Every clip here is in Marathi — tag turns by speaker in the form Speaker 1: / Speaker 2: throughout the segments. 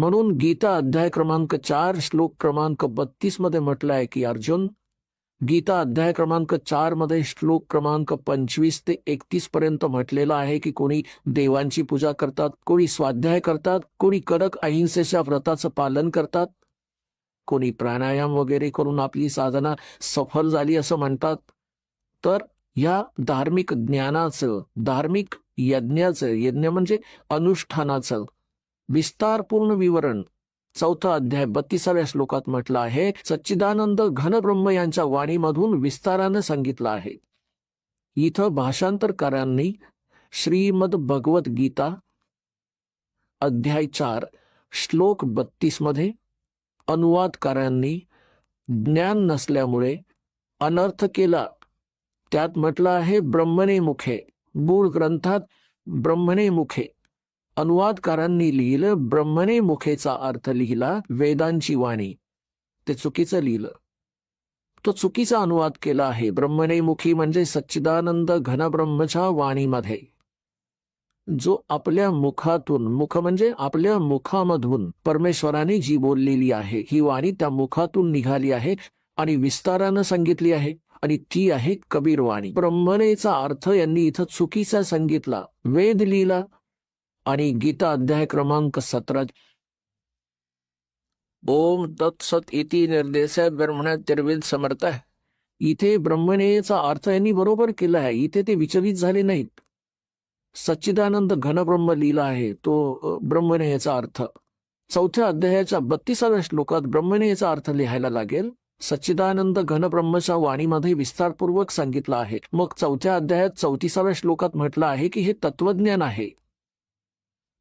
Speaker 1: म्हणून गीता अध्याय क्रमांक चार श्लोक क्रमांक बत्तीसमध्ये म्हटलं आहे की अर्जुन गीता अध्याय क्रमांक चारमध्ये श्लोक क्रमांक पंचवीस ते एकतीस पर्यंत म्हटलेलं आहे की कोणी देवांची पूजा करतात कोणी स्वाध्याय करतात कोणी कडक अहिंसेच्या व्रताचं पालन करतात कोणी प्राणायाम वगैरे करून आपली साधना सफल झाली असं म्हणतात. तर या धार्मिक ज्ञानाचं धार्मिक यज्ञाचं यज्ञ म्हणजे अनुष्ठानाचं विस्तारपूर्ण विवरण चौथा अध्याय बत्तीसाव्या श्लोकात म्हटलं आहे सच्चिदानंद घनब्रह्म यांच्या वाणीमधून विस्तारानं सांगितलं आहे. इथं भाषांतरकारांनी श्रीमद भगवत गीता अध्याय चार श्लोक बत्तीसमध्ये अनुवादकारांनी ज्ञान नसल्यामुळे अनर्थ केला. त्यात म्हटलं आहे ब्रह्मणे मुखे मूळ ग्रंथात ब्रह्मणे मुखे. अनुवादकारांनी लिहिलं ब्रह्मणे मुखेचा अर्थ लिहिला वेदांची वाणी. ते चुकीचं लिहिलं. तो चुकीचा अनुवाद केला आहे. ब्रह्मणे मुखी म्हणजे सच्चिदानंद घनब्रह्मच्या वाणीमध्ये. जो आपल्या मुखातून मुख म्हणजे आपल्या मुखामधून परमेश्वराने जी बोललेली आहे ही वाणी त्या मुखातून निघाली आहे आणि विस्तारानं सांगितली आहे आणि ती आहे कबीरवाणी ब्रह्मणेचा अर्थ यांनी इथं चुकीचा सांगितला. वेद लिहिला आणि गीता अध्याय क्रमांक सतरा. ओम तत्सत इति निर्देश ब्रह्मणातिर्विद समर्थ. आहे इथे ब्रह्मणेचा अर्थ यांनी बरोबर केला आहे. इथे ते विचलित झाले नाहीत. सच्चिदानंद घनब्रह्म लिहिला आहे. तो अ, ब्रह्मणेचा अर्थ. चौथ्या अध्यायाच्या बत्तीसाव्या श्लोकात ब्रह्मणेचा अर्थ लिहायला लागेल. सच्चिदानंद घनब्रह्मच्या वाणीमध्ये विस्तारपूर्वक सांगितलं आहे. मग चौथ्या अध्यायात चौतीसाव्या श्लोकात म्हटलं आहे की हे तत्वज्ञान आहे.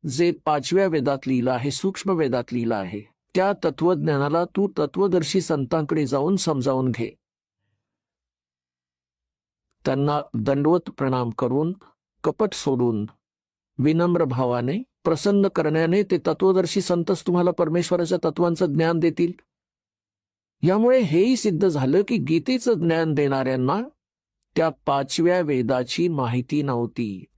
Speaker 1: जे पाचव्या वेदात लिहिलं आहे सूक्ष्म वेदात लिहिलं आहे त्या तत्वज्ञानाला तू तत्वदर्शी संतांकडे जाऊन समजावून घे. त्यांना दंडवत प्रणाम करून कपट सोडून विनम्र भावाने प्रसन्न करण्याने ते तत्वदर्शी संतच तुम्हाला परमेश्वराच्या तत्वांचं ज्ञान देतील. यामुळे हेही सिद्ध झालं की गीतेचं ज्ञान देणाऱ्यांना त्या पाचव्या वेदाची माहिती नव्हती.